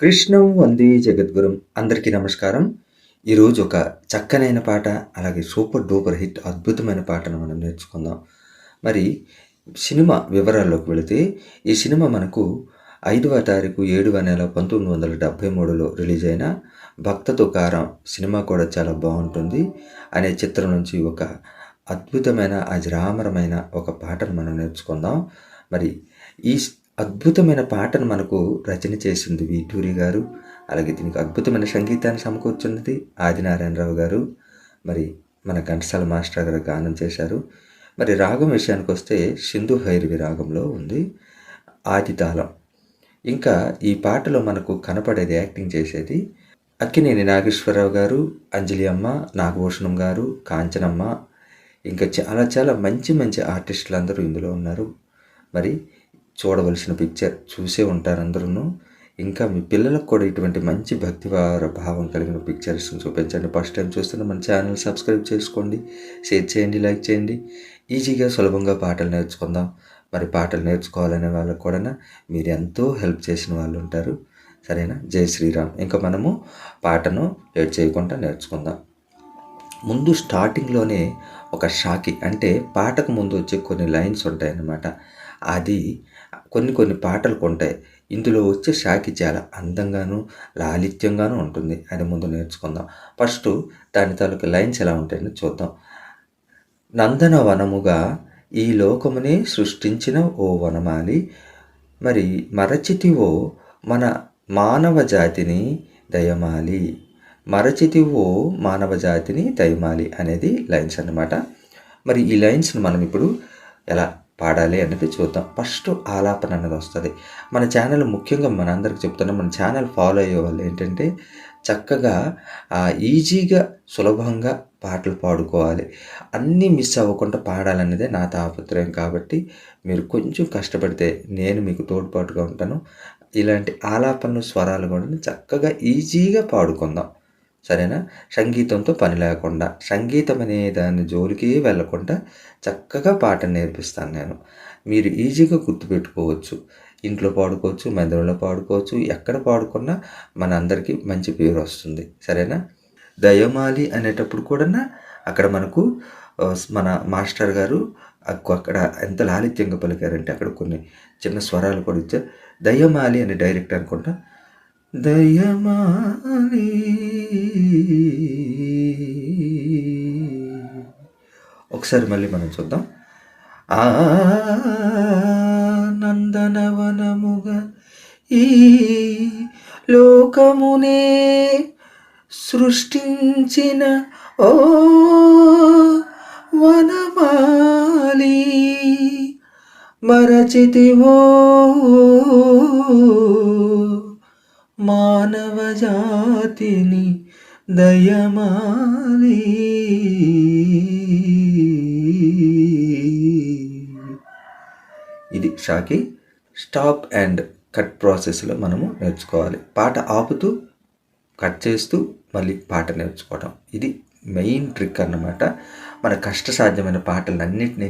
కృష్ణం వందే జగద్గురం అందరికీ నమస్కారం. ఈరోజు ఒక చక్కనైన పాట అలాగే సూపర్ డూపర్ హిట్ అద్భుతమైన పాటను మనం నేర్చుకుందాం. మరి సినిమా వివరాల్లోకి వెళితే ఈ సినిమా మనకు ఐదవ తారీఖు ఏడవ నెల పంతొమ్మిది వందల డెబ్భై మూడులో రిలీజ్ అయిన భక్త తుకారం సినిమా కూడా చాలా బాగుంటుంది అనే చిత్రం నుంచి ఒక అద్భుతమైన అజరామరమైన ఒక పాటను మనం నేర్చుకుందాం. మరి ఈ అద్భుతమైన పాటను మనకు రచన చేసింది వీటూరి గారు. అలాగే దీనికి అద్భుతమైన సంగీతాన్ని సమకూర్చున్నది ఆదినారాయణరావు గారు. మరి మన ఘంటసాల మాస్టర్ గారు గానం చేశారు. మరి రాగం విషయానికి వస్తే సింధు హైరవి రాగంలో ఉంది. ఆది తాళం. ఇంకా ఈ పాటలో మనకు కనపడేది యాక్టింగ్ చేసేది అక్కినేని నాగేశ్వరరావు గారు అంజలి అమ్మ నాగభూషణం గారు కాంచనమ్మ. ఇంకా చాలా చాలా మంచి మంచి ఆర్టిస్టులు అందరూ ఇందులో ఉన్నారు. మరి చూడవలసిన పిక్చర్ చూసే ఉంటారు అందరూ ఇంకా మీ పిల్లలకు కూడా ఇటువంటి మంచి భక్తి భావం కలిగిన పిక్చర్స్ని చూపించండి. ఫస్ట్ టైం చూస్తున్న మన ఛానల్ సబ్స్క్రైబ్ చేసుకోండి. షేర్ చేయండి లైక్ చేయండి. ఈజీగా సులభంగా పాటలు నేర్చుకుందాం. మరి పాటలు నేర్చుకోవాలనే వాళ్ళకు కూడా మీరు ఎంతో హెల్ప్ చేసిన వాళ్ళు ఉంటారు. సరేనా? జై శ్రీరామ్. ఇంకా మనము పాటను లేట్ చేయకుండా నేర్చుకుందాం. ముందు స్టార్టింగ్లోనే ఒక షాకి అంటే పాటకు ముందు వచ్చే కొన్ని లైన్స్ ఉంటాయన్నమాట. అది కొన్ని కొన్ని పాటలు కొంటాయి. ఇందులో వచ్చే షాకి చాలా అందంగాను లాలిత్యంగాను ఉంటుంది. అది ముందు నేర్చుకుందాం. ఫస్ట్ దాని తాలూకు లైన్స్ ఎలా ఉంటాయని చూద్దాం. నందన వనముగా ఈ లోకమునే సృష్టించిన ఓ వనమాలి. మరి మరచితివో మన మానవ జాతిని దయమాలి. మరచితివో మానవ జాతిని దయమాలి అనేది లైన్స్ అన్నమాట. మరి ఈ లైన్స్ని మనం ఇప్పుడు ఎలా పాడాలి అనేది చూద్దాం. ఫస్ట్ ఆలాపన అనేది వస్తుంది. మన ఛానల్ ముఖ్యంగా మనందరికి చెప్తున్నాం మన ఛానల్ ఫాలో అయ్యే వాళ్ళు ఏంటంటే చక్కగా ఈజీగా సులభంగా పాటలు పాడుకోవాలి. అన్నీ మిస్ అవ్వకుండా పాడాలనేదే నా తాపత్రయం కాబట్టి మీరు కొంచెం కష్టపడితే నేను మీకు తోడ్పాటుగా ఉంటాను. ఇలాంటి ఆలాపనలు స్వరాలు కూడా చక్కగా ఈజీగా పాడుకుందాం. సరేనా? సంగీతంతో పని లేకుండా సంగీతం అనే దాని జోలికి వెళ్ళకుండా చక్కగా పాట నేర్పిస్తాను నేను. మీరు ఈజీగా గుర్తుపెట్టుకోవచ్చు ఇంట్లో పాడుకోవచ్చు మందిరంలో పాడుకోవచ్చు ఎక్కడ పాడుకున్నా మన అందరికీ మంచి పేరు వస్తుంది. సరేనా? దయమాలి అనేటప్పుడు కూడా అక్కడ మనకు మన మాస్టర్ గారు అక్కడ ఎంత లాలిత్యంగా పలికారంటే అక్కడ కొన్ని చిన్న స్వరాలు కూడా ఇచ్చారు. దయమాలి అని డైరెక్ట్ అనుకుంటా దయమాలి. ఒకసారి మళ్ళీ మనం చూద్దాం. ఆ నందనవనముగా ఈ లోకమునే సృష్టించిన ఓ వనమాలి. మరచితివో మానవ జాతిని దయమాలి. ఇది షాకి స్టాప్ అండ్ కట్ ప్రాసెస్లో మనము నేర్చుకోవాలి. పాట ఆపుతూ కట్ చేస్తూ మళ్ళీ పాట నేర్చుకోవడం ఇది మెయిన్ ట్రిక్ అన్నమాట. మన కష్టసాధ్యమైన పాటలన్నింటినీ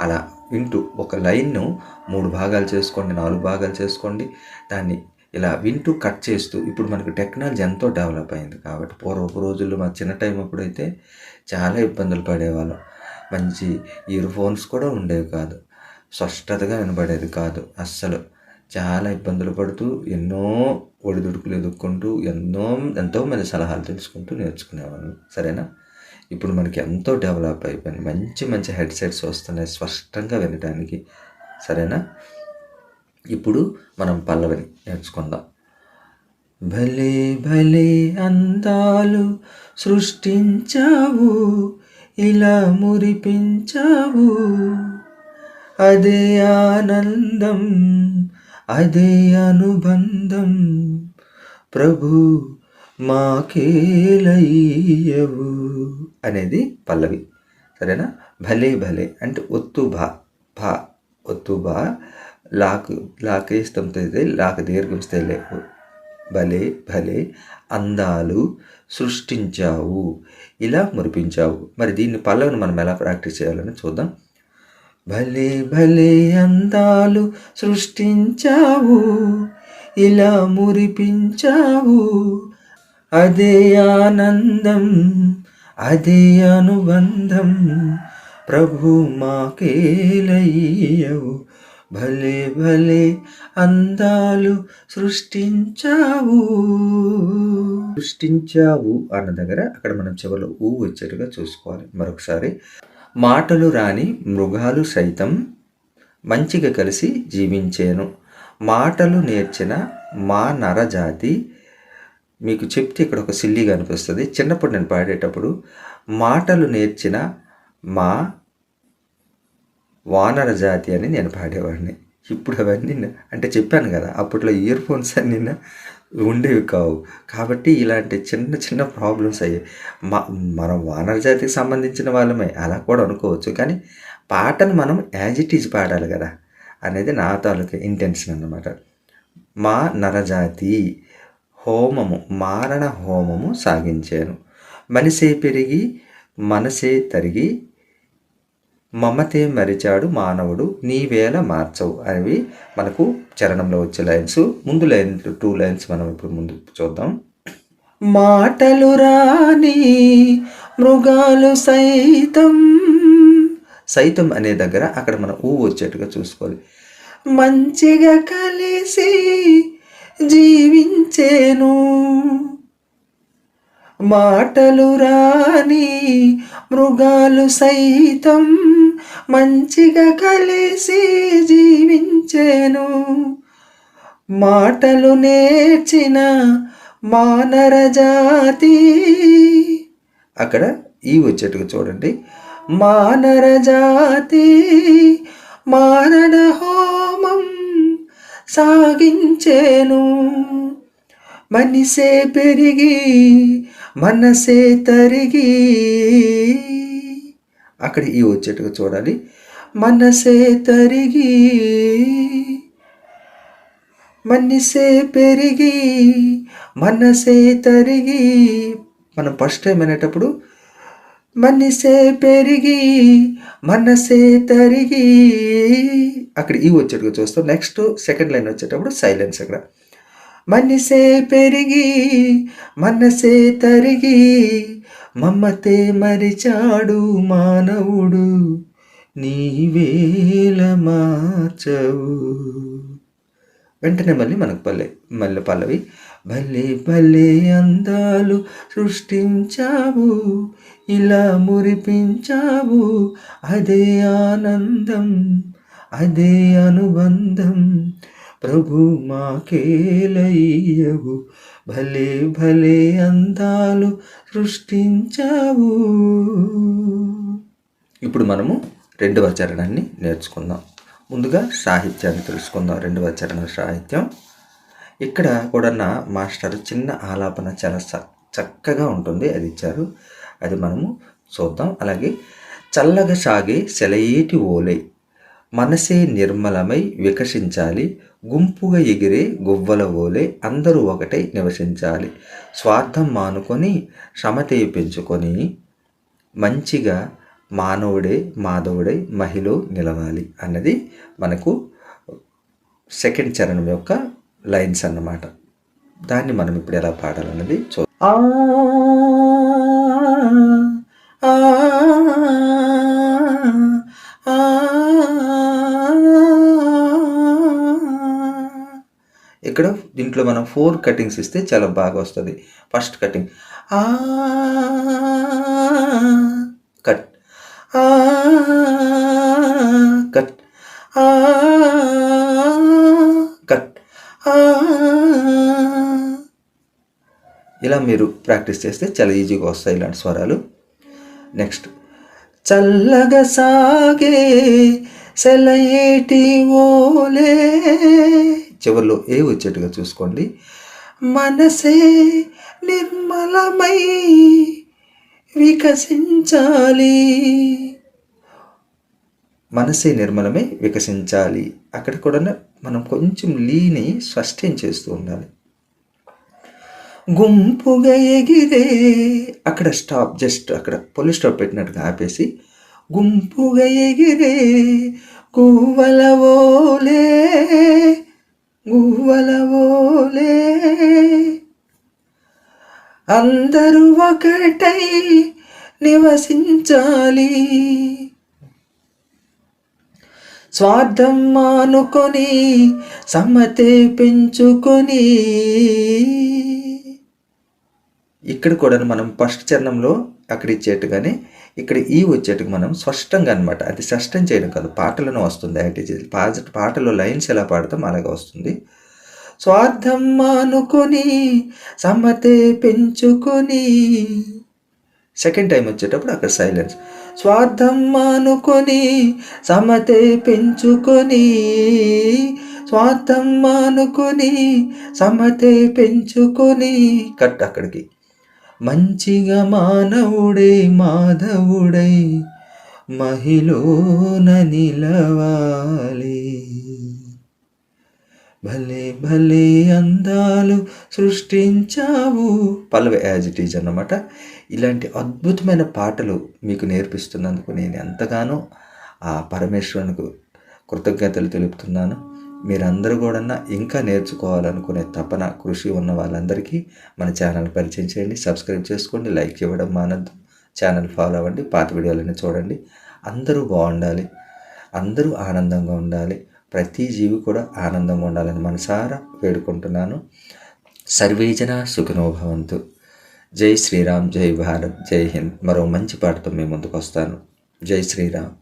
అలా వింటూ ఒక లైన్ను మూడు భాగాలు చేసుకోండి నాలుగు భాగాలు చేసుకోండి. దాన్ని ఇలా వింటూ కట్ చేస్తూ ఇప్పుడు మనకు టెక్నాలజీ ఎంతో డెవలప్ అయింది కాబట్టి పూర్వపు రోజుల్లో మా చిన్న టైం అప్పుడైతే చాలా ఇబ్బందులు పడేవాళ్ళం. మంచి ఇయర్ ఫోన్స్ కూడా ఉండేవి కాదు. స్పష్టతగా వినబడేది కాదు. అస్సలు చాలా ఇబ్బందులు పడుతూ ఎన్నో ఒడిదుడుకులు ఎదుర్కొంటూ ఎన్నో ఎంతోమంది సలహాలు తెలుసుకుంటూ నేర్చుకునేవాళ్ళం. సరేనా? ఇప్పుడు మనకి ఎంతో డెవలప్ అయిపోయింది. మంచి మంచి హెడ్సెట్స్ వస్తున్నాయి స్పష్టంగా వినడానికి సరేనా? ఇప్పుడు మనం పల్లవిని నేర్చుకుందాం. భలే భలే అందాలు సృష్టించావు ఇలా మురిపించావు. అదే ఆనందం అదే అనుబంధం ప్రభు మాకేలయ్యవు అనేది పల్లవి. సరేనా? భలే భలే అంటే ఒత్తు భా భా ఒత్తు భా లాక్ లాకేస్తాం తెతే లాక్ దీర్ఘం లే భలే భలే అందాలు సృష్టించావు. ఇలా మురిపించావు. మరి దీన్ని పల్లవిని మనం ఎలా ప్రాక్టీస్ చేయాలని చూద్దాం. భలే భలే అందాలు సృష్టించావు. ఇలా మురిపించావు. అదే ఆనందం అదే అనుబంధం. ప్రభు మాకేలయ్యవు భలే భలే అందాలు సృష్టించావు. సృష్టించావు అన్న దగ్గర అక్కడ మనం చివరిలో ఊ వచ్చేట్టుగా చూసుకోవాలి. మరొకసారి మాటలు రాని మృగాలు సైతం మంచిగా కలిసి జీవించాను. మాటలు నేర్చిన మా నరజాతి మీకు చెప్తే ఇక్కడ ఒక సిల్లీగా అనిపిస్తుంది. చిన్నప్పుడు నేను పాడేటప్పుడు మాటలు నేర్చిన మా వానర జాతి అని నేను పాడేవాడిని. ఇప్పుడు అవన్నీ అంటే చెప్పాను కదా అప్పట్లో ఇయర్ ఫోన్స్ అన్నీ ఉండేవి కావు. కాబట్టి ఇలాంటి చిన్న చిన్న ప్రాబ్లమ్స్ అయ్యాయి. మా మనం వానర జాతికి సంబంధించిన వాళ్ళమే అలా కూడా అనుకోవచ్చు. కానీ పాటను మనం యాజ్ ఇట్ ఈజ్ పాడాలి కదా అనేది నా తాలూకా ఇంటెన్షన్ అన్నమాట. మా నరజాతి హోమము మారణ హోమము సాగించాను. మనిసే పెరిగి మనసే తరిగి మమతే మరిచాడు మానవుడు నీవేళ మార్చవు అనేవి మనకు చరణంలో వచ్చే లైన్స్. ముందు లైన్ టూ లైన్స్ మనం ఇప్పుడు ముందు చూద్దాం. మాటలు రాని మృగాలు సైతం. సైతం అనే దగ్గర అక్కడ మనం ఊ వచ్చేట్టుగా చూసుకోవాలి. మంచిగా కలిసి జీవించే మాటలు రాని మృగాలు సైతం మంచిగా కలిసి జీవించేను. మాటలు నేర్చిన మానర జాతి. అక్కడ ఈ వచ్చేట్టుగా చూడండి. మానర జాతి మారణ హోమం సాగించేను. మనిసే పెరిగి మనసే తరిగి. అక్కడ ఈ వచ్చేట్టుగా చూడాలి. మనసే తరిగి మనిసే పెరిగి మనసే తరిగి. మనం ఫస్ట్ టైం అనేటప్పుడు మనసే పెరిగి మనసే తరిగి. అక్కడ ఈ వచ్చేట్టుగా చూస్తాం. నెక్స్ట్ సెకండ్ లైన్ వచ్చేటప్పుడు సైలెన్స్ అక్కడ. మనసే పెరిగి మనసే తరిగి మమ్మతే మరిచాడు మానవుడు నీవేల మార్చవు. వెంటనే మళ్ళీ మనకు పల్లె మళ్ళీ పల్లవి భలే భలే అందాలు సృష్టించావు ఇలా మురిపించావు అదే ఆనందం అదే అనుబంధం ప్రభు మాకేలయ్యవు. భలే భలే అందాలు సృష్టించావు. ఇప్పుడు మనము రెండవ చరణాన్ని నేర్చుకుందాం. ముందుగా సాహిత్యాన్ని తెలుసుకుందాం. రెండవ చరణ సాహిత్యం. ఇక్కడ కూడా మాస్టర్ చిన్న ఆలాపన చాలా చక్కగా ఉంటుంది. అది ఇచ్చారు. అది మనము చూద్దాం. అలాగే చల్లగా సాగే సెలయేటి ఓలై. మనసే నిర్మలమై వికసించాలి. గుంపుగా ఎగిరే గువ్వల ఓలే అందరూ ఒకటై నివసించాలి. స్వార్థం మానుకొని సమతే పెంచుకొని మంచిగా మానవుడే మాధవుడై మహిళ నిలవాలి అన్నది మనకు సెకండ్ చరణం యొక్క లైన్స్ అన్నమాట. దాన్ని మనం ఇప్పుడు ఎలా పాడాలన్నది చూ దీంట్లో మనం ఫోర్ కటింగ్స్ ఇస్తే చాలా బాగా వస్తుంది. First cutting cut cut cut ఇలా మీరు ప్రాక్టీస్ చేస్తే చాలా ఈజీగా వస్తాయి ఇలాంటి స్వరాలు. నెక్స్ట్ చల్లగా సాగే సెలయేటి ఓలే. చివరిలో ఏ వచ్చేట్టుగా చూసుకోండి. మనసే నిర్మలమై వికసించాలి. మనసే నిర్మలమై వికసించాలి. అక్కడ కూడా మనం కొంచెం లీని స్పష్టం చేస్తూ ఉండాలి. గుంపుగా ఎగిరే అక్కడ స్టాప్ జస్ట్ అక్కడ పోలీస్ స్టాప్ పెట్టినట్టుగా ఆపేసి గుంపుగా ఎగిరే గువ్వల ఓలే గువ్వలవోలే అందరూ ఒకటై నివసించాలి. స్వార్థం మానుకొని సమ్మతే పెంచుకొని. ఇక్కడ కూడా మనం ఫస్ట్ చరణంలో అక్కడ ఇచ్చేట్టుగానే ఇక్కడ ఈ వచ్చేటికి మనం స్పష్టంగా అనమాట అది స్పష్టం చేయడం కాదు పాటలను వస్తుంది యాక్టివ్ పాజిటివ్ పాటలో లైన్స్ ఎలా పాడతాం అలాగే వస్తుంది. స్వార్థం మానుకొని సమ్మతే పెంచుకొని సెకండ్ టైం వచ్చేటప్పుడు అక్కడ సైలెన్స్ స్వార్థం మానుకొని సమతే పెంచుకొని స్వార్థం మానుకొని సమతే పెంచుకొని కట్ అక్కడికి. మంచిగా మానవుడై మాధవుడై మహిళన నిలవాలి. భలే భలే అందాలు సృష్టించావు. పల్లవి యాజ్ ఇట్ ఈజ్ అన్నమాట. ఇలాంటి అద్భుతమైన పాటలు మీకు నేర్పిస్తున్నందుకు నేను ఎంతగానో ఆ పరమేశ్వరునికి కృతజ్ఞతలు తెలుపుతున్నాను. మీరందరూ కూడా ఇంకా నేర్చుకోవాలనుకునే తపన కృషి ఉన్న వాళ్ళందరికీ మన ఛానల్ పరిచయం చేయండి సబ్స్క్రైబ్ చేసుకోండి లైక్ ఇవ్వడం మానద్దు. ఛానల్ ఫాలో అవ్వండి పాత వీడియోలన్నీ చూడండి. అందరూ బాగుండాలి అందరూ ఆనందంగా ఉండాలి. ప్రతి జీవి కూడా ఆనందంగా ఉండాలని మనసారా వేడుకుంటున్నాను. సర్వేజన సుఖనోభవంతు జై శ్రీరామ్ జై భారత్ జై హింద్. మరో మంచి పాటతో మేము ముందుకు వస్తాను జై శ్రీరామ్.